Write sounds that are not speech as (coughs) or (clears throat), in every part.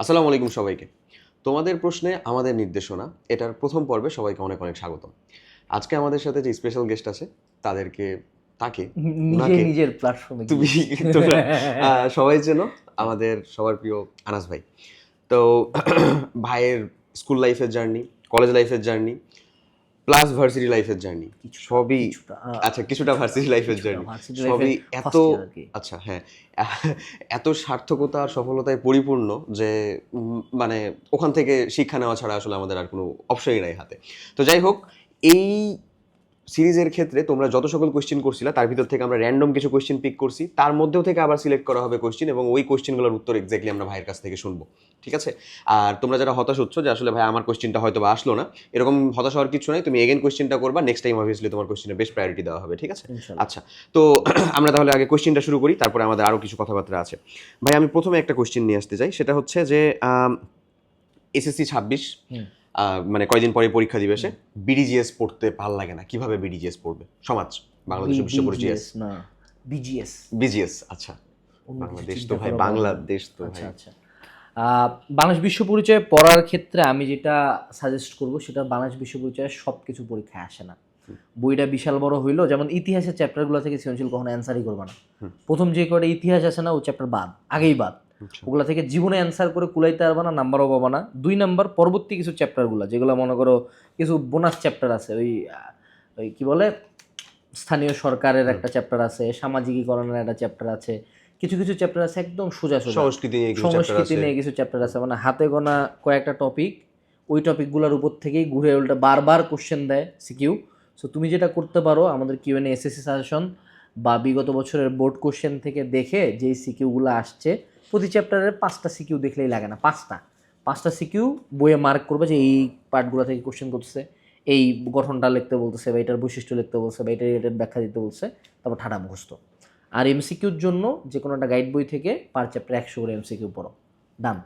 আসসালামু আলাইকুম সবাইকে। তোমাদের প্রশ্নে আমাদের নির্দেশনা এটার প্রথম পর্বে সবাইকে অনেক অনেক স্বাগত আজকে আমাদের সাথে যে স্পেশাল গেস্ট আছে তাদেরকে তাকে নিজে নিজের প্ল্যাটফর্মে তুমি তোমরা (laughs) সবাই যেন আমাদের সবার প্রিয় আনাস ভাই। তো ভাইয়ের স্কুল লাইফের জার্নি কলেজ লাইফের জার্নি প্লাস ভার্সিটি লাইফের জার্নি সবই আচ্ছা কিছুটা ভার্সিটি লাইফের জার্নি সবই এত আচ্ছা হ্যাঁ। (laughs) এত সার্থকতা আর সফলতায় পরিপূর্ণ যে মানে ওখান থেকে শিক্ষা নেওয়া ছাড়া আসলে আমাদের আর কোনো অপশনই নাই হাতে। তো যাই হোক এই সিরিজের ক্ষেত্রে তোমরা যত সকল কোশ্চেন করছিলা তার ভিতর থেকে আমরা র্যান্ডম কিছু কোশ্চেন পিক করছি। তার মধ্যেও থেকে আবার সিলেক্ট করা হবে কোশ্চেন এবং ওই কোশ্চেনগুলোর উত্তর এক্স্যাক্টলি আমরা ভাইয়ের কাছ থেকে শুনব। ঠিক আছে? আর তোমরা যারা হতাশ হচ্ছ যে আসলে ভাই আমার কোশ্চেনটা হয়তো বা আসলো না এরকম হতাশ হওয়ার কিছু নাই। তুমি এগেন কোশ্চেনটা করবা নেক্সট টাইম অবভিয়াসলি তোমার কোশ্চেনে বেশ প্রায়োরিটি দেওয়া হবে ঠিক আছে? আচ্ছা তো (clears throat) আমরা তাহলে আগে কোশ্চেনটা শুরু করি তারপরে আমাদের আরও কিছু কথাবার্তা আছে। ভাই আমি প্রথমে একটা কোশ্চেন নিয়ে আসতে চাই সেটা হচ্ছে যে এসএসসি ছাব্বিশ। মানে কয়দিন পরে পরীক্ষা দিবে সে? বিডিজিএস পড়তে ভালো লাগে না। কীভাবে বিডিজিএস পড়বে? সমাজ বাংলাদেশ বিশ্ব পরিচয় না বিজিএস বিজিএস আচ্ছা। বাংলাদেশ তো ভাই বাংলাদেশ তো আচ্ছা ভাই। আচ্ছা। বাংলাদেশ বিশ্ব পরিচয় পড়ার ক্ষেত্রে আমি যেটা সাজেস্ট করব সেটা বাংলাদেশ বিশ্ব পরিচয়ের সব কিছু পরীক্ষায় আসে না। বইটা বিশাল বড় হইল যেমন ইতিহাসের চ্যাপ্টারগুলো থেকে সৃজনশীল কখনো অ্যান্সারই করবে না। প্রথম যে কটা ইতিহাস আছে না ও চ্যাপ্টার বাদ আগেই বাদ। ওগুলা থেকে জীবনে অ্যান্সার করে কুলাইতে পারবা না নাম্বারও পাবা না। দুই নাম্বার পরবর্তী কিছু চ্যাপ্টারগুলো যেগুলো মনে করো কিছু বোনাস চ্যাপ্টার আছে ওই ওই কি বলে? স্থানীয় সরকারের একটা চ্যাপ্টার আছে সামাজিকীকরণের একটা চ্যাপ্টার আছে কিছু কিছু চ্যাপ্টার আছে একদম সোজা সোজা। সংস্কৃতি নিয়ে কিছু চ্যাপ্টার সংস্কৃতি আছে। নিয়ে কিছু চ্যাপ্টার আছে মানে হাতে গোনা কয়েকটা টপিক ওই টপিকগুলোর উপর থেকেই ঘুরে উল্টা বারবার কোশ্চেন দেয় সিকিউ সো তুমি যেটা করতে পারো আমাদের কিউ এন এসএসসি সাজেশন বা বিগত বছরের বোর্ড কোশ্চেন থেকে দেখে যেই সিকিউগুলো আসছে প্রতি চ্যাপ্টারের পাঁচটা সিকিউ দেখলেই লাগে না, পাঁচটা। পাঁচটা সিকিউ বইয়ে মার্ক করবে যে এই পার্টগুলো থেকে কোশ্চেন করতেছে, এই গঠনটা লিখতে বলতেছে বা এটার বৈশিষ্ট্য লিখতে বলছে বা এটার এটার ব্যাখ্যা দিতে বলছে, তারপর ঠাটা মুখস্থ। আর এমসিকিউর জন্য যে কোনো একটা গাইড বই থেকে পার চ্যাপ্টার একশো করে এমসিকিউ পড়ো। ডান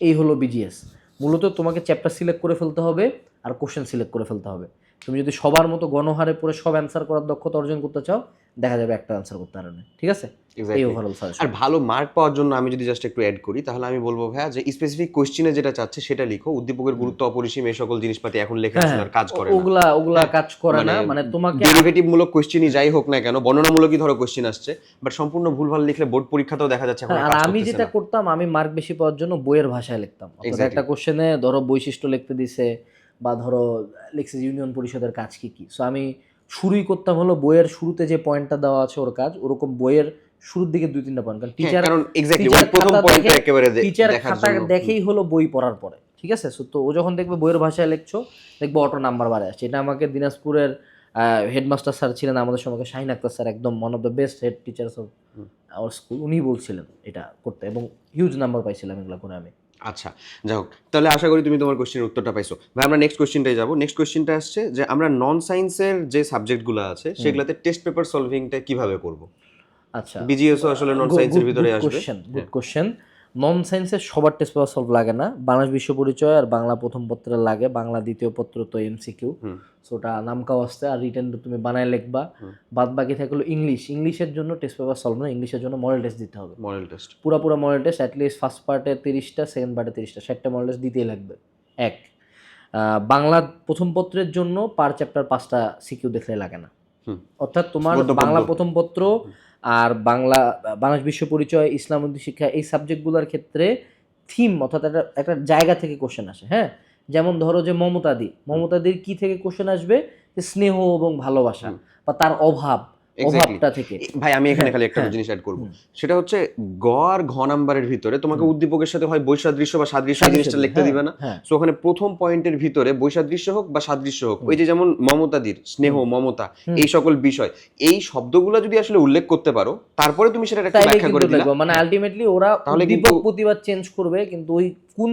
এই হলো বিজিএস মূলত তোমাকে চ্যাপ্টার সিলেক্ট করে ফেলতে হবে আর কোশ্চেন সিলেক্ট করে ফেলতে হবে। তুমি যদি সবার মতো গণহারে পড়ে সব অ্যান্সার করার দক্ষতা অর্জন করতে চাও দেখা যাবে একটা অ্যান্সার করতে পারবে না। ঠিক আছে? এই ওভারঅল সাজেশন আর ভালো মার্ক পাওয়ার জন্য আমি যদি জাস্ট একটু অ্যাড করি তাহলে আমি বলব ভাইয়া যে স্পেসিফিক কোশ্চেনে যেটা চাচ্ছে সেটা লিখো। উদ্দীপকের গুরুত্ব অপরিসীম এই সকল জিনিসপাতি এখন লেখা আসলে আর কাজ করে ওগুলা ওগুলা কাজ করে না। মানে মানে তোমাকে ডেরিভেটিভ মূলক কোশ্চেনই যাই হোক না কেন বর্ণনামূলকই ধরো কোশ্চেন আসছে বাট সম্পূর্ণ ভুলভাল লিখলে বোর্ড পরীক্ষাতেও দেখা যাচ্ছে হ্যাঁ, আর আর আমি যেটা করতাম আমি মার্ক বেশি পাওয়ার জন্য বইয়ের ভাষায় লিখতাম। একটা কোশ্চেনে ধরো বৈশিষ্ট্য লিখতে দিছে বা ধরো লিখছে ইউনিয়ন পরিষদের কাজ কি কি? সো আমি শুরুই করতাম হলো বইয়ের শুরুতে যে পয়েন্টটা দেওয়া আছে ওর কাজ ওরকম বইয়ের শুরুর দিকে দুই তিনটা পয়েন্ট কারণ হ্যাঁ, টিচার কারণ এক্স্যাক্টলি ওই প্রথম পয়েন্টটা একেবারে টিচার খাতা দেখেই হলো বই পড়ার পরে ঠিক আছে? So, তো ও যখন দেখবে বইয়ের ভাষায় লিখছো দেখবে অটো নাম্বার বাড়ে আসছে। এটা আমাকে দিনাজপুরের হেডমাস্টার স্যার ছিলেন আমাদের সময় শাহিন আক্তার স্যার একদম one of the best head teachers of our school উনি বলছিলেন এটা করতে এবং হিউজ নাম্বার পাইছিলাম এগুলো করে আমি আচ্ছা যাই হোক তাহলে আশা করি তুমি তোমার কোশ্চেনের উত্তরটা পাইছো। ভাই আমরা নেক্সট কোশ্চেনটাই যাব। নেক্সট কোশ্চেনটা আসছে যে আমরা নন সায়েন্সের যে সাবজেক্টগুলো আছে সেগুলোতে টেস্ট পেপার সলভিংটা কীভাবে করব? আচ্ছা। বিজিএসও আসলে নন সায়েন্সের ভিতরে আসবে। Question good. কোশ্চেন নন সায়েন্সের সবার টেস্ট পেপার সলভ লাগে না। বাংলাদেশ বিশ্ব পরিচয় আর বাংলা প্রথম পত্রে লাগে বাংলা দ্বিতীয় পত্র তো এমসিকিউ। সো ওটা নামকাও আসতে আর রিটার্ন তুমি বানায় লিখবা। বাদ বাকি থাকল ইংলিশ ইংলিশের জন্য টেস্ট পেপার সলভ না ইংলিশের জন্য মডেল টেস্ট দিতে হবে। মডেল টেস্ট পুরা পুরা মডেল টেস্ট অ্যাটলিস্ট ফার্স্ট পার্টে তিরিশটা সেকেন্ড পার্টে তিরিশটা ষাটটা মডেল টেস্ট দিতেই লাগবে। এক। বাংলা প্রথম পত্রের জন্য পার চ্যাপ্টার পাঁচটা সিকিউ দেখলে লাগে না। অর্থাৎ তোমার বাংলা প্রথম পত্র আর বাংলা বাংলাদেশ বিশ্ব পরিচয় ইসলাম শিক্ষা এই সাবজেক্টগুলোর ক্ষেত্রে থিম অর্থাৎ একটা একটা জায়গা থেকে কোশ্চেন আসে হ্যাঁ যেমন ধরো যে মমতাদি মমতাদির কি থেকে কোশ্চেন আসবে যে স্নেহ এবং ভালোবাসা বা তার অভাব. অভাবটা থেকে। ভাই আমি এখানে হ্যাঁ, খালি একটা হ্যাঁ। জিনিস অ্যাড করব। সেটা হচ্ছে গ আর ঘ নাম্বারের ভিতরে তোমাকে উদ্দীপকের সাথে হয় বৈসাদৃশ্য বা সাদৃশ্য জিনিসটা লিখতে হ্যাঁ, দিবে না। সো ওখানে প্রথম পয়েন্টের ভিতরে বৈসাদৃশ্য হোক বা সাদৃশ্য হোক ওই যে যেমন মমতাদির স্নেহ মমতা এই সকল বিষয় এই শব্দগুলো যদি আসলে উল্লেখ করতে পারো তারপরে তুমি সেটা একটা ব্যাখ্যা করে দিলা। মানে আলটিমেটলি ওরা তাহলে উদ্দীপক প্রতিবার চেঞ্জ করবে কিন্তু ওই কোন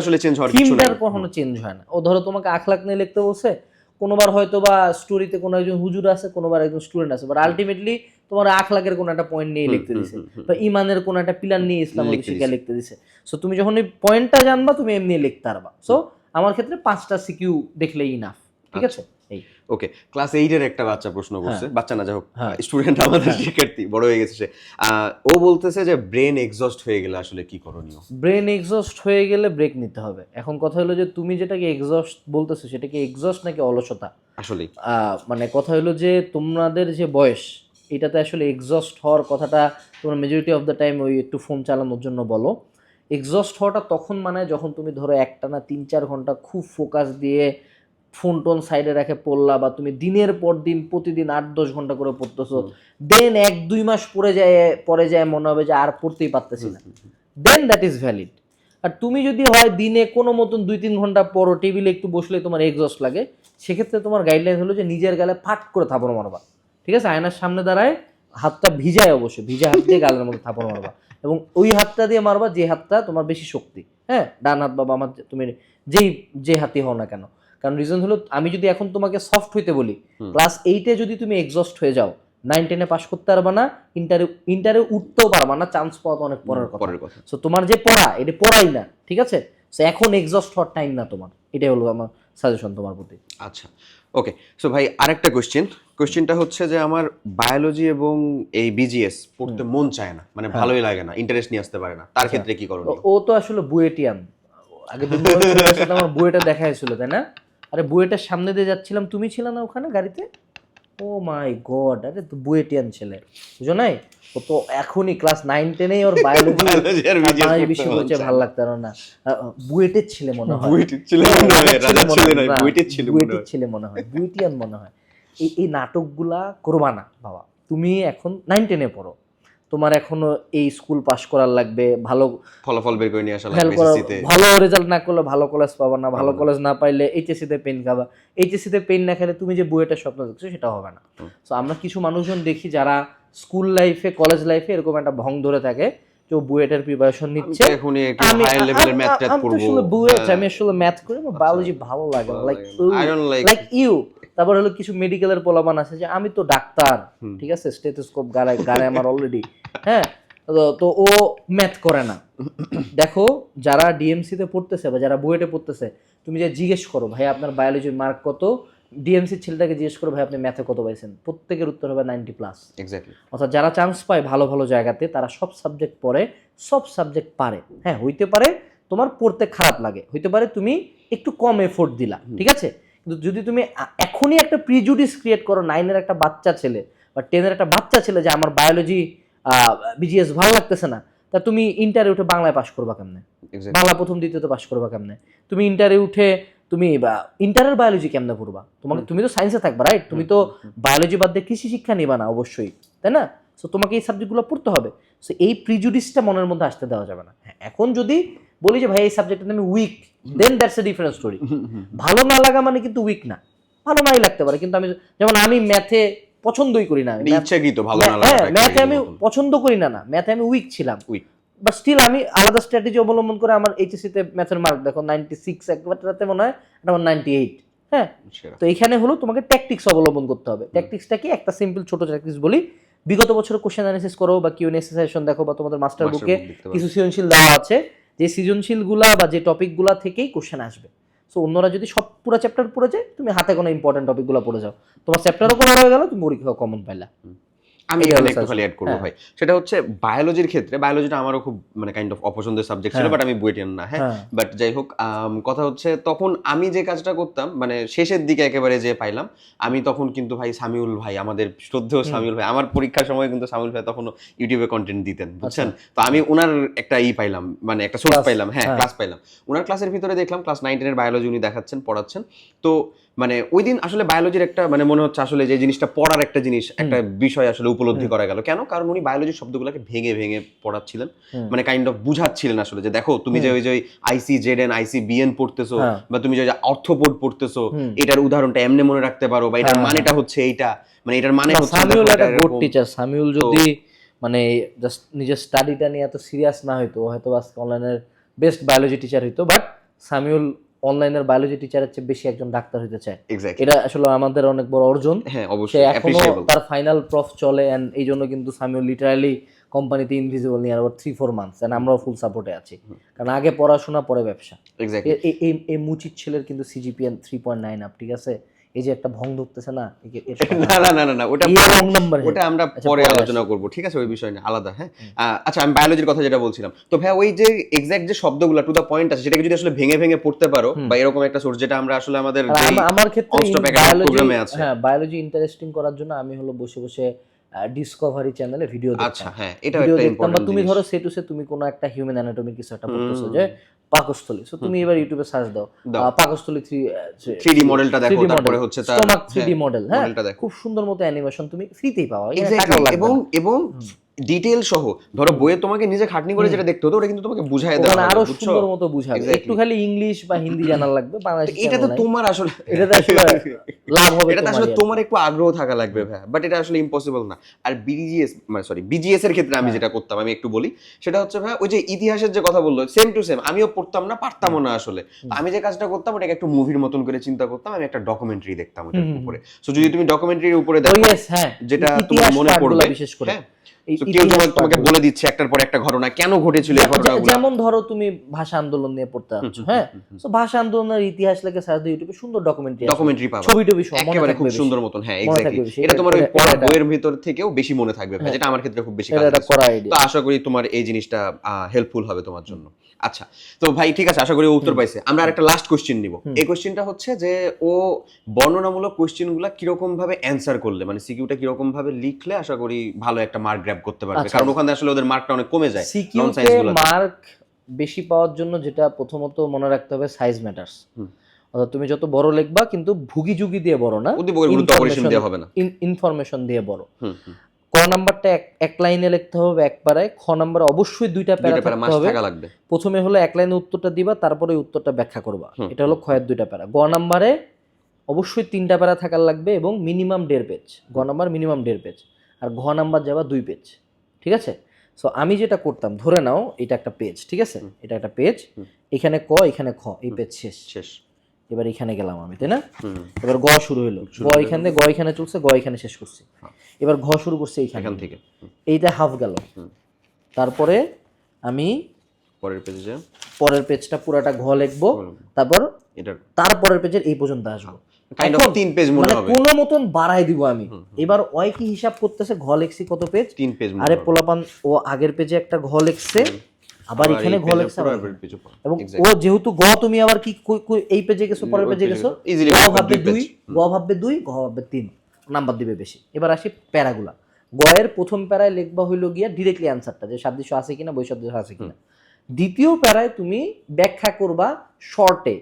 আসলে চেঞ্জ হওয়ার কিছু থিমটার কখনো চেঞ্জ হয় না। ও ধরো তোমাকে আখলাক নিয়ে লিখতে বলছে কোনোবার হয়তো বা স্টোরিতে কোনো একজন হুজুর আছে কোনোবার একজন স্টুডেন্ট আছে বাট আলটিমেটলি তোমার আখ লাখের কোনো একটা পয়েন্ট নিয়ে লিখতে দিছে। বা ইমানের কোনো একটা পিলার নিয়ে ইসলাম লিখতে শিক্ষা লিখতে দিছে। সো তুমি যখন এই পয়েন্টটা জানবা তুমি এমনি লিখতে পারবা। সো আমার ক্ষেত্রে পাঁচটা সিকিউ দেখলেই ইনাফ ঠিক আছে? এই ওকে ক্লাস এইটের একটা বাচ্চা প্রশ্ন করছে। বাচ্চা না যাই হোক হ্যাঁ। স্টুডেন্ট আমাদের শিক্ষার্থী বড় হয়ে গেছে সে। ও বলতেছে যে ব্রেন এক্সস্ট হয়ে গেলে আসলে কি করণীয়? ব্রেন এক্সস্ট হয়ে গেলে ব্রেক নিতে হবে। এখন কথা হলো যে তুমি যেটাকে এক্সস্ট বলতেছো সেটা কি এক্সস্ট নাকি অলসতা? আসলেই। আহ, মানে কথা হলো যে তোমাদের যে বয়স এটাতে আসলে এক্সস্ট হওয়ার কথাটা তোমরা মেজরিটি অফ দ্য টাইম ওই একটু ফোন চালানোর জন্য বলো। এক্সস্ট হওয়াটা তখন মানে যখন তুমি ধরো একটা না তিন চার ঘণ্টা খুব ফোকাস দিয়ে ফোন টোন সাইডে রেখে পড়লা বা তুমি দিনের পর দিন প্রতিদিন আট দশ ঘণ্টা করে পড়তেছো দেন এক দুই মাস পরে যায় পরে যায় মনে হবে যে আর পড়তেই পারতেছি না। দেন দ্যাট ইজ ভ্যালিড আর তুমি যদি হয় দিনে কোনো মতন দুই তিন ঘণ্টা পরও টেবিলে একটু বসলে তোমার এক্সস্ট লাগে সেক্ষেত্রে তোমার গাইডলাইন হলো যে নিজের গালে ফাট করে থাপড় মারবা। ঠিক আছে? আয়নার সামনে দাঁড়ায় হাতটা ভিজায় অবশ্যই ভিজা হাত দিয়ে গালের মধ্যে থাপড় মারবা। এবং ওই হাতটা দিয়ে মারবা যে হাতটা তোমার বেশি শক্তি। হ্যাঁ? ডান হাত বা বাম হাত তুমি যেই যে হাতি হও না কেন। কারণ রিজন হলো আমি যদি এখন তোমাকে সফট হইতে বলি। ক্লাস এইটে যদি তুমি এক্সস্ট হয়ে যাও নাইন টেনে পাস করতে পারবা না ইন্টারে ইন্টারে উঠতেও পারবা না চান্স পাওয়া তো অনেক পরের কথা। সো তোমার যে পড়া এটা পড়াই না ঠিক আছে? সো এখন এক্সস্ট হওয়ার টাইম না তোমার। এটাই হলো আমার সাজেশন তোমার প্রতি। আচ্ছা ওকে সো ভাই আরেকটা কোশ্চেন কোশ্চেনটা হচ্ছে যে আমার বায়োলজি এবং এই বিজিএস পড়তে মন চায় না মানে ভালোই লাগে না ইন্টারেস্ট নিয়ে আসতে পারে না। তার ক্ষেত্রে কি করণীয়? ও তো আসলে বুয়েটিয়ান। আগে দুটো আমার বুয়েটা দেখা হয়েছিল তাই না? আরে বুয়েটার সামনে দিয়ে যাচ্ছিলাম তুমি ছিল না ওখানে গাড়িতে? ও মাই গড আরে তো বুয়েটিয়ান ছেলে। বুঝো নাই? ও তো এখনই ক্লাস নাইন টেনেই ওর বায়োলজি (laughs) আর বিষয় হচ্ছে। ভালো লাগতো না। বুয়েটের ছেলে মনে হয়। বুয়েটের ছেলে মনে হয়, ছেলে নয়, বুয়েটের ছেলে মনে বুয়েটের হয়। ছেলে মনে হয় বুয়েটিয়ান মনে হয়। এই এই নাটকগুলা করবা না বাবা। তুমি এখন নাইন টেনে পড়ো। তোমার এখনও এই স্কুল পাশ করার লাগবে ভালো ফলাফল বের করে নিয়ে আসা লাগবে ভালো রেজাল্ট না করলে ভালো কলেজ পাবা না ভালো কলেজ না পাইলে এইচএসসি তে পেন খাবা। এইচএসসি তে পেন না খেলে তুমি যে বুয়েটের স্বপ্ন দেখছ সেটা হবে না। তো আমরা কিছু মানুষজন দেখি যারা স্কুল লাইফে কলেজ লাইফে এরকম একটা ভং ধরে থাকে যে ও বুয়েটের প্রিপারেশন নিচ্ছে। এখনই একটু হাই লেভেলের ম্যাথ ট্যাথ আমি তো পড়ব। আসলে বুয়েট হ্যাঁ, আমি আসলে ম্যাথ করি আমার বায়োলজি ভালো লাগে। Like I don't like like you তারপর হলো কিছু মেডিকেলের পোলাপান আছে যে আমি তো ডাক্তার। ঠিক আছে? স্টেথোস্কোপ গাড়ায় গাড়ায় আমার অলরেডি হ্যাঁ? তো তো ও ম্যাথ করে না। দেখো যারা ডিএমসিতে পড়তেছে বা যারা বুয়েটে পড়তেছে তুমি যে জিজ্ঞেস করো ভাই আপনার বায়োলজির মার্ক কত? ডিএমসি ছেলেটাকে জিজ্ঞেস করো ভাই আপনি ম্যাথে কত পাইছেন? প্রত্যেকের উত্তর হবে নাইনটি প্লাস এক্স্যাক্টলি অর্থাৎ যারা চান্স পায় ভালো ভালো জায়গাতে তারা সব সাবজেক্ট পড়ে সব সাবজেক্ট পারে। হ্যাঁ হইতে পারে তোমার পড়তে খারাপ লাগে। হইতে পারে তুমি একটু কম এফোর্ট দিলা ঠিক আছে? কিন্তু যদি তুমি এখনই একটা প্রিজুডিস ক্রিয়েট করো নাইনের একটা বাচ্চা ছেলে বা টেনের একটা বাচ্চা ছেলে যে আমার বায়োলজি বিজিএস ভালো লাগতেছে না তা তুমি ইন্টারে উঠে বাংলায় পাশ করবা কেমনে? বাংলা প্রথম দ্বিতীয়তে পাশ করবা কেমনে? তুমি ইন্টারে উঠে তুমি ইন্টারের বায়োলজি কেমনে পড়বা? তোমাকে তুমি তো সায়েন্সে থাকবা রাইট তুমি তো বায়োলজি বাদ দিয়ে কৃষি শিক্ষা নিবা না অবশ্যই তাই না? সো তোমাকে এই সাবজেক্টগুলো পড়তে হবে। সো এই প্রিজুডিসটা মনের মধ্যে আসতে দেওয়া যাবে না। হ্যাঁ, এখন যদি বলি যে ভাই এই সাবজেক্টে আমি weak then that's a different story ভালো না লাগা মানে কিন্তু উইক না। ভালো নাই লাগতে পারে কিন্তু আমি যেমন আমি ম্যাথে পছন্দই করি না। এটা ইচ্ছাকৃত ভালো না হ্যাঁ লাগা ম্যাথে আমি পছন্দ করি না না। ম্যাথে আমি উইক ছিলাম। উইক বাট স্টিল আমি আলাদা স্ট্র্যাটেজি অবলম্বন করে আমার এইচএসসি তে ম্যাথের মার্ক দেখো নাইনটি সিক্স একবারটাতে মনে হয় আমার নাইনটি এইট হ্যাঁ তো এখানে হলো তোমাকে ট্যাকটিক্স অবলম্বন করতে হবে। ট্যাকটিক্সটা কি? একটা সিম্পল ছোট ট্যাকটিক্স বলি। বিগত বছরের কোশ্চেন অ্যানালিসিস করো বা কিউ সেশন দেখো বা তোমাদের মাস্টার বুকে কিছু সৃজনশীল দেওয়া আছে। যে সৃজনশীলগুলা বা যে টপিকগুলা থেকেই কোশ্চেন আসবে। সো অন্যরা যদি সব পুরো চ্যাপ্টার পড়ে যায়, তুমি হাতে কোনো ইম্পর্টেন্ট টপিকগুলো পড়ে যাও। তোমার চ্যাপ্টারও কমন হয়ে গেল, তুমি পরীক্ষা কমন পাইলা। আমি এখানে একটু খালি অ্যাড করব হ্যাঁ। ভাই। সেটা হচ্ছে বায়োলজির ক্ষেত্রে বায়োলজিটা আমারও খুব মানে কাইন্ড অফ অপছন্দের সাবজেক্ট ছিল হ্যাঁ। বাট আমি বুয়েটিয়ান না হ্যাঁ? হ্যাঁ। বাট যাই হোক কথা হচ্ছে তখন আমি যে কাজটা করতাম মানে শেষের দিকে একেবারে যে পাইলাম আমি তখন কিন্তু ভাই সামিউল ভাই আমাদের শ্রদ্ধেয় সামিউল ভাই আমার পরীক্ষার সময় কিন্তু সামিউল ভাই তখন ইউটিউবে কন্টেন্ট দিতেন বুঝছেন? তো আমি ওনার একটা ই পাইলাম মানে একটা সোর্স পাইলাম হ্যাঁ হ্যাঁ। ক্লাস পাইলাম। ওনার ক্লাসের ভিতরে দেখলাম ক্লাস নাইন টেনের বায়োলজি উনি দেখাচ্ছেন পড়াচ্ছেন। তো মানে ওই দিন আসলে বায়োলজির একটা মানে মনে হচ্ছে আসলে যে জিনিসটা পড়ার একটা জিনিস একটা বিষয় আসলে উপলব্ধি করা গেল। কেন? কারণ উনি বায়োলজির শব্দগুলোকে ভেঙে ভেঙে পড়াচ্ছিলেন। মানে কাইন্ড অফ বুঝাচ্ছিলেন আসলে যে দেখো তুমি যে ওই যে IC Z N IC BN পড়তেছো হ্যাঁ। বা তুমি যে অর্থবোধ পড়তেছো এটার উদাহরণটা এমনি মনে রাখতে পারো বা এটার হ্যাঁ। মানেটা হচ্ছে এইটা। মানে এটার মানে হচ্ছে সামিউল একটা গুড টিচার সামিউল যদি মানে জাস্ট নিজের স্টাডিটা নিয়ে এত সিরিয়াস না হইতো হয়তো আজকে অনলাইনের বেস্ট বায়োলজি টিচার হইতো বাট সামিউল অনলাইনের বায়োলজি টিচারের চেয়ে বেশি একজন ডাক্তার হইতে চায়. এটা আসলে আমাদের অনেক বড় অর্জন। হ্যাঁ অবশ্যই এখনও তার ফাইনাল প্রফ চলে এন্ড এই জন্য কিন্তু সামিউল লিটারালি কোম্পানিতে ইনভিজিবল নিয়ে আবার থ্রি ফোর মান্থস এন্ড আমরাও ফুল সাপোর্টে আছি। কারণ আগে পড়াশোনা পরে ব্যবসা। এই মুচির ছেলের কিন্তু সিজিপিএন থ্রি পয়েন্ট নাইন আপ ঠিক আছে? এই যে একটা ভং ধরতেছে (laughs) না না না না না ওটা রং নাম্বার ওটা আমরা আচ্ছা, পরে আলোচনা করব ঠিক আছে? ওই বিষয় না আলাদা হ্যাঁ? আচ্ছা আমি বায়োলজির কথা যেটা বলছিলাম। তো ভাই ওই যে এক্স্যাক্ট যে শব্দগুলো টু দা পয়েন্ট আছে সেটাকে যদি আসলে ভেঙে ভেঙে পড়তে পারো বা এরকম একটা সোর্স যেটা আমরা আসলে আমাদের আমার ক্ষেত্রে বায়োলজি প্রোগ্রামে আছে। হ্যাঁ বায়োলজি ইন্টারেস্টিং করার জন্য আমি হলো বসে বসে ডিসকভারি চ্যানেলে ভিডিও আচ্ছা হ্যাঁ এটা ভিডিও একটা দেখতাম বা তুমি ধরো সে টু সে তুমি কোনো একটা হিউম্যান অ্যানাটমি কিছু একটা পড়তেছো যে পাকস্থলী। সো তুমি এবার ইউটিউবে সার্চ দাও। পাকস্থলী থ্রি 3D মডেলটা দেখো তারপরে হচ্ছে তার থ্রি থ্রিডি মডেল হ্যাঁ খুব সুন্দর মতো অ্যানিমেশন তুমি ফ্রিতেই পাওয়া। এবং এবং ডিটেল সহ ধরো বইয়ে তোমাকে নিজে খাটনি করে যেটা দেখতে হতো ওটা কিন্তু তোমাকে বুঝায় দেওয়া হবে, আরও সুন্দর মতো বুঝাবে। একটু খালি ইংলিশ বা হিন্দি জানার লাগবে তো বাংলাদেশ এটা তো তোমার আসলে এটাতে আসলে লাভ হবে এটা তো আসলে। তোমার একটু আগ্রহ থাকা লাগবে ভাই বাট এটা আসলে ইম্পসিবল না। আর বিজিএস মানে সরি বিজিএস এর ক্ষেত্রে হ্যাঁ। আমি যেটা করতাম আমি একটু বলি সেটা হচ্ছে ভাই ওই যে ইতিহাসের যে কথা বলল সেম টু সেম আমিও পড়তাম না পারতামও না আসলে। আমি যে কাজটা করতাম ওটাকে একটু মুভির মতন করে চিন্তা করতাম আমি একটা ডকুমেন্টারি দেখতাম ওটার উপরে। সো যদি তুমি ডকুমেন্টারির উপরে Oh, দেখো হ্যাঁ। যেটা তোমার মনে পড়বে বিশেষ করে। হ্যাঁ। তো কেউ তোমাকে বলে দিচ্ছে একটার পর একটা ঘটনা কেন ঘটেছিল ঘটনাগুলো? যেমন ধরো তুমি ভাষা আন্দোলন নিয়ে পড়তে যাচ্ছ হ্যাঁ? তো ভাষা আন্দোলনের ইতিহাস লেগে সার্চ ইউটিউবে সুন্দর ডকুমেন্টারি ডকুমেন্টারি পাবে। ছবি টবি সব একেবারে খুব সুন্দর মতন হ্যাঁ এক্স্যাক্টলি এটা তোমার ওই পড়া বইয়ের ভিতর থেকেও বেশি মনে থাকবে যেটা আমার ক্ষেত্রে খুব বেশি কাজ তো আশা করি তোমার এই জিনিসটা হেল্পফুল হবে তোমার জন্য। আচ্ছা তো ভাই ঠিক আছে আশা করি উত্তর পাইছে। আমরা আরেকটা লাস্ট কোশ্চেন নিব। এই কোশ্চেনটা হচ্ছে যে ও বর্ণনামূলক কোশ্চেনগুলো কীরকম ভাবে অ্যান্সার করলে? মানে সিকিউটা কীরকম ভাবে লিখলে? আশা করি ভালো একটা মার্ক গ্র্যাব করতে পারবে। আচ্ছা। কারণ ওখানে আসলে ওদের মার্কটা অনেক কমে যায় নন সিকিউতে মার্ক বেশি পাওয়ার জন্য যেটা প্রথমত মনে রাখতে হবে সাইজ ম্যাটার্স। অর্থাৎ তুমি যত বড় লিখবা কিন্তু ভুগি যুগি দিয়ে বড় না ইনফরমেশন দিয়ে বড়। হুম হুম। ক নাম্বারটা এক এক লাইনে লিখতে হবে এক পারায় খ নাম্বার অবশ্যই দুইটা প্যারা থাকতে হবে। প্রথমে হলো এক লাইনে উত্তরটা দিবা তারপরে উত্তরটা ব্যাখ্যা করবা। এটা হলো ক্ষয়ের দুইটা প্যারা। গ নাম্বারে অবশ্যই তিনটা প্যারা থাকার লাগবে এবং মিনিমাম দেড় পেজ। গ নাম্বার মিনিমাম দেড় পেজ। আর ঘ নাম্বার যাবা দুই পেজ। ঠিক আছে? সো আমি যেটা করতাম ধরে নাও এটা একটা পেজ ঠিক আছে? এটা একটা পেজ। এখানে ক এখানে খ এই পেজ শেষ। শেষ। এবার এখানে গেলাম আমি তাই না? এবার গ শুরু হলো। গ। এখানে গ এখানে চলছে গ এখানে শেষ করছি। হ্যাঁ। এবার ঘ শুরু করছে এইখানে এখান থেকে। এইটা হাফ গেল। তারপরে আমি পরের পেজে পরের পেজটা পুরাটা ঘ লিখব। তারপর এটা তারপরের পেজের এই পর্যন্ত আসব। তিন পেজ মনে মানে হবে। কোনো মতন বাড়াই দিব আমি। এবার ওই কি হিসাব করতেছে? ঘ লেখছি কত পেজ তিন পেজ আরে। পোলাপান ও আগের পেজে একটা ঘ লেখছে। আবার এখানে ঘ লেখছে। এবং ও যেহেতু গ তুমি আবার কি এই পেজে গেছো পরের পেজে গেছো। Easily গ ভাববে দুই গ ভাববে দুই ঘ ভাববে তিন। নাম্বার দিবে বেশি। এবার আসি প্যারাগুলা। গয়ের প্রথম প্যারায় লিখবা হইল গিয়া ডিরেক্টলি অ্যান্সারটা যে সাদৃশ্য আছে কিনা বৈসাদৃশ্য আছে কিনা। দ্বিতীয় প্যারায় তুমি ব্যাখ্যা করবা শর্টে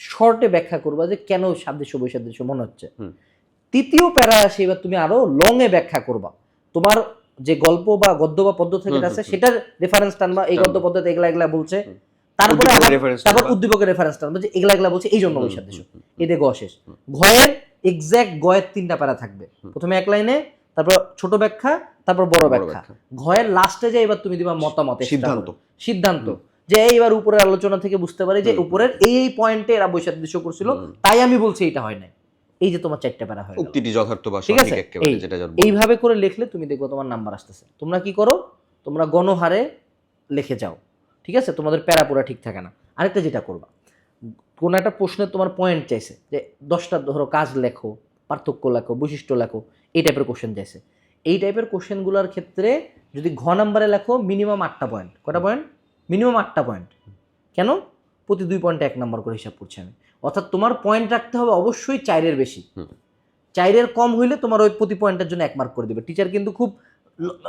শর্টে ব্যাখ্যা করবা যে কেন সাদৃশ্য বৈসাদৃশ্য মনে হচ্ছে। তৃতীয় প্যারায় আসে এবার তুমি আরও লং এ ব্যাখ্যা করবা। তোমার যে গল্প বা গদ্য বা পদ্য থেকে আছে সেটার রেফারেন্স টানবা এই গদ্য পদ্যতে এগুলা এগুলা বলছে। তারপরে আবার তারপর উদ্দীপকের রেফারেন্স টানবা যে এগুলা এগুলা বলছে এই জন্য হুম, হুম, এতে গ শেষ ঘয়ের এক্স্যাক্ট গয়ের তিনটা প্যারা থাকবে। প্রথমে এক লাইনে তারপর ছোট ব্যাখ্যা তারপর বড় ব্যাখ্যা। ঘয়ের লাস্টে যে এবার তুমি দিবা মতামত সিদ্ধান্ত। সিদ্ধান্ত। যে এইবার উপরের আলোচনা থেকে বুঝতে পারি যে উপরের এই এই পয়েন্টে এরা বৈসাদৃশ্য করছিল তাই আমি বলছি এটা হয় নাই। এই যে তোমার চারটা প্যারা হয় উক্তিটি যথার্থ বা ঠিক আছে? যেটা এইভাবে করে লিখলে তুমি দেখবে তোমার নাম্বার আসতেছে। তোমরা কি করো? তোমরা গণহারে লিখে যাও। ঠিক আছে? তোমাদের প্যারা পুরা ঠিক থাকে না। আরেকটা যেটা করবা কোন একটা প্রশ্নের তোমার পয়েন্ট চাইছে যে দশটা ধরো কাজ লেখো পার্থক্য লেখো বৈশিষ্ট্য লেখো এই টাইপের কোশ্চেন চাইছে। এই টাইপের কোশ্চেনগুলোর ক্ষেত্রে যদি ঘ নাম্বারে লেখো মিনিমাম আটটা পয়েন্ট কটা পয়েন্ট মিনিমাম আটটা পয়েন্ট কেন? প্রতি দুই পয়েন্টে এক নম্বর করে হিসাব করছি আমি। অর্থাৎ তোমার পয়েন্ট রাখতে হবে অবশ্যই চাইরের বেশি। চাইরের কম হইলে তোমার ওই প্রতি পয়েন্টের জন্য এক মার্ক করে দেবে। টিচার কিন্তু খুব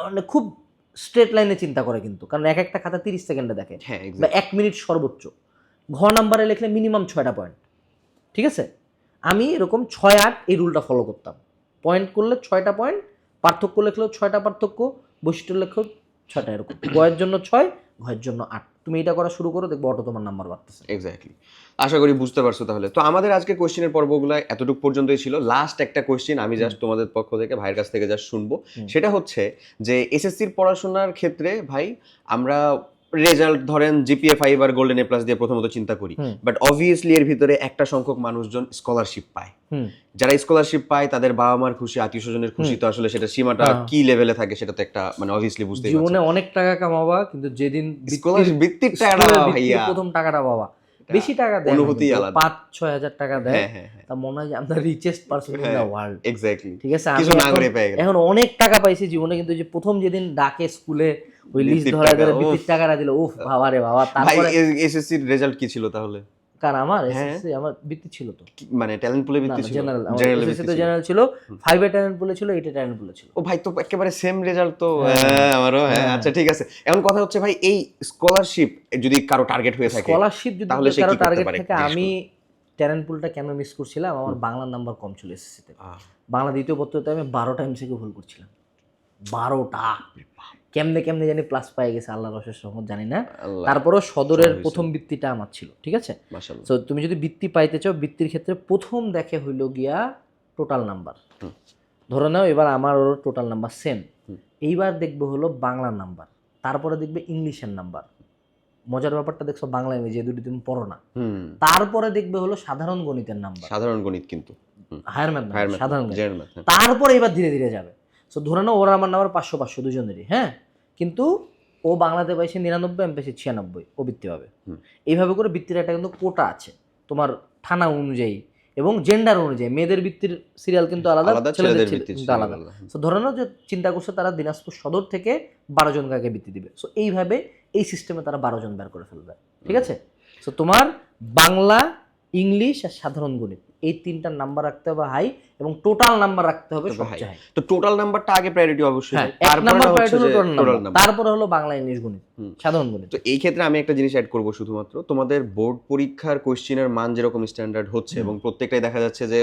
মানে খুব স্ট্রেট লাইনে চিন্তা করে কিন্তু। কারণ এক একটা খাতা তিরিশ সেকেন্ডে দেখে। হ্যাঁ বা এক মিনিট সর্বোচ্চ। ঘ নাম্বারে লিখলে মিনিমাম ছয়টা পয়েন্ট ঠিক আছে? আমি এরকম ছয় আট এই রুলটা ফলো করতাম। পয়েন্ট করলে ছয়টা পয়েন্ট পার্থক্য লিখলেও ছয়টা পার্থক্য বৈশিষ্ট্য লিখলেও ছয়টা এরকম। (coughs) গয়ের জন্য ছয় ঘয়ের জন্য আট। তুমি এটা করা শুরু করো দেখব অটো তোমার নাম্বার বাড়তেছে। এক্স্যাক্টলি আশা করি বুঝতে পারছ তাহলে। তো আমাদের আজকে কোশ্চেনের পর্বগুলো এতটুকু পর্যন্তই ছিল। লাস্ট একটা কোশ্চেন আমি জাস্ট তোমাদের পক্ষ থেকে ভাইয়ের কাছ থেকে জাস্ট শুনব। সেটা হচ্ছে যে এসএসসির পড়াশোনার ক্ষেত্রে ভাই আমরা রেজাল্ট ধরেন জিপিএ ফাইভ আর গোল্ডেন এ প্লাস দিয়ে প্রথমত চিন্তা করি। বাট অবভিয়াসলি এর ভিতরে একটা সংখ্যক মানুষজন স্কলারশিপ পায়। যারা স্কলারশিপ পায় তাদের বাবা মার খুশি আত্মীয় স্বজনের খুশি তো আসলে সেটা সীমাটা হ্যাঁ। কি লেভেলে থাকে সেটা তো একটা মানে অবভিয়াসলি বুঝতে জীবনে অনেক টাকা কামাবা কিন্তু যেদিন স্কলারশিপ ভিত্তিক টাকাটা ভাইয়া। প্রথম টাকাটা পাবা। বেশি টাকা দেয় অনুভূতি আলাদা। পাঁচ ছয় হাজার টাকা দেয়। হ্যাঁ হ্যাঁ হ্যাঁ। তা মনে হয় আমরা রিচেস্ট পার্সন ইন দ্য হ্যাঁ। ওয়ার্ল্ড এক্স্যাক্টলি ঠিক আছে কিছু না এখন- করে পেয়ে এখন অনেক টাকা পাইছি জীবনে কিন্তু যে প্রথম যেদিন ডাকে স্কুলে ওই লিস্ট ধরা টাকা, ধরে উফ। বৃত্তির টাকাটা দিল। উফ বাবা রে বাবা তারপরে এসএসসি এর রেজাল্ট কি ছিল তাহলে? কার আমার হ্যাঁ। এসএসসি আমার বৃত্তি ছিল তো। মানে ট্যালেন্ট পুলে না ভিত্তি ছিল জেনারেল জেনারেল তো জেনারেল ছিল ফাইভে ট্যালেন্ট পুলে ছিল এইটে ট্যালেন্ট পুলে ছিল। ও ভাই তো একেবারে সেম রেজাল্ট তো হ্যাঁ। হ্যাঁ, আমারও হ্যাঁ হ্যাঁ। আচ্ছা ঠিক আছে। এখন কথা হচ্ছে ভাই এই স্কলারশিপ যদি কারও টার্গেট হয়ে থাকে স্কলারশিপ যদি তাহলে কারও টার্গেট? থাকে আমি ট্যালেন্ট পুলটা কেন মিস করছিলাম? আমার বাংলা নাম্বার কম ছিল এসএসসিতে বাংলা দ্বিতীয় পত্রতে আমি বারোটা এমসিকে ভুল করছিলাম। বারোটা। কেমনে কেমনে জানি প্লাস পাই গেছে আল্লাহর অশেষ রহমত জানি না। তারপরও সদরের প্রথম বৃত্তিটা আমার ছিল ঠিক আছে? সো তুমি যদি বৃত্তি পাইতে চাও বৃত্তির ক্ষেত্রে প্রথম দেখে হইল গিয়া টোটাল নাম্বার ধরে নাও এবার আমার ওর টোটাল নাম্বার সেম এইবার দেখবে হলো বাংলা নাম্বার তারপরে দেখবে ইংলিশের নাম্বার মজার ব্যাপারটা দেখছ বাংলা ইংরেজি দুটি তুমি পড়ো না। তারপরে দেখবে হলো সাধারণ গণিতের নাম্বার সাধারণ গণিত কিন্তু। হায়ার ম্যাথ সাধারণ ম্যাথ তারপরে এবার ধীরে ধীরে যাবে। সো ধরে নাও ওরা আমার নাম্বার পাঁচশো পাঁচশো দুজনেরই হ্যাঁ? কিন্তু ও বাংলাতে পাইছে নিরানব্বই আমি পাইছি ছিয়ানব্বই ও বৃত্তি পাবে। এইভাবে করে বৃত্তির একটা কিন্তু কোটা আছে। তোমার থানা অনুযায়ী এবং জেন্ডার অনুযায়ী। মেয়েদের বৃত্তির সিরিয়াল কিন্তু আলাদা আলাদা ছেলেদের কিন্তু আলাদা। ধরে নাও যে চিন্তা করছে তারা দিনাজপুর সদর থেকে বারো জন কাকে বৃত্তি দিবে। সো এইভাবে এই সিস্টেমে তারা বারো জন বের করে ফেলবে। ঠিক আছে? সো তোমার বাংলা ইংলিশ আর সাধারণ গণিত। এই তিনটা নাম্বার রাখতে হবে হাই এবং টোটাল নাম্বার রাখতে হবে। সবচেয়ে তো টোটাল নাম্বারটা আগে প্রায়োরিটি অবশ্যই হ্যাঁ এক নাম্বার প্রায়োরিটি হলো টোটাল নাম্বার। তারপরে হলো বাংলা ইংলিশ গণিত সাধারণ গণিত। তো এই ক্ষেত্রে আমি একটা জিনিস অ্যাড করব শুধুমাত্র তোমাদের বোর্ড পরীক্ষার কোশ্চেনের মান যেরকম স্ট্যান্ডার্ড হচ্ছে এবং প্রত্যেকটাই দেখা যাচ্ছে যে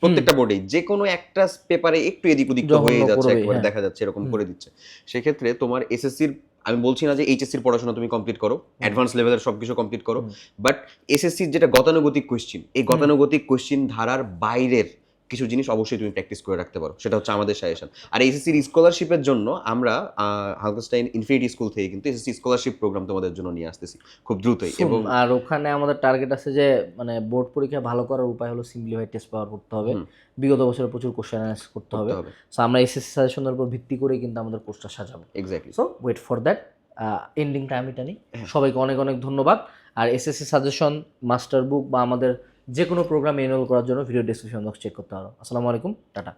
প্রত্যেকটা বোর্ডেই যে কোনো একটা পেপারে একটু এদিক ওদিক হয়ে যাচ্ছে একেবারে হ্যাঁ। দেখা যাচ্ছে এরকম করে দিচ্ছে। সেক্ষেত্রে তোমার এসএসসির আমি বলছি না যে এইচএসসির পড়াশোনা তুমি কমপ্লিট করো অ্যাডভান্স লেভেলের সব কিছু কমপ্লিট করো বাট এসএসসির যেটা গতানুগতিক কোয়েশ্চিন এই গতানুগতিক কোয়েশ্চিন ধারার বাইরের কিছু জিনিস অবশ্যই তুমি প্র্যাকটিস করে রাখতে পারো। সেটা হচ্ছে আমাদের সাজেশন আর এসএসসির স্কলারশিপের জন্য আমরা হালকাস্টাইন ইনফিনিটি স্কুল থেকে কিন্তু এসএসসি স্কলারশিপ প্রোগ্রাম তোমাদের জন্য নিয়ে আসতেছি খুব দ্রুতই। এবং আর ওখানে আমাদের টার্গেট আছে যে মানে বোর্ড পরীক্ষা ভালো করার উপায় হলো সিম্পলিফাইড টেস্ট পাওয়ার করতে হবে। বিগত বছরে প্রচুর কোশ্চেন অ্যানালাইসিস করতে হবে। সো আমরা এসএসসি সাজেশনের উপর ভিত্তি করে কিন্তু আমাদের কোর্সটা সাজাবো। Exactly so wait for that এন্ডিংটা আমি টানি হ্যাঁ। সবাইকে অনেক অনেক ধন্যবাদ। আর এসএসসি সাজেশন মাস্টার বুক বা আমাদের যে কোনো প্রোগ্রাম এনরোল করার জন্য ভিডিও ডিসক্রিপশন বক্স চেক করতে পারো আসসালামু আলাইকুম, টাটা।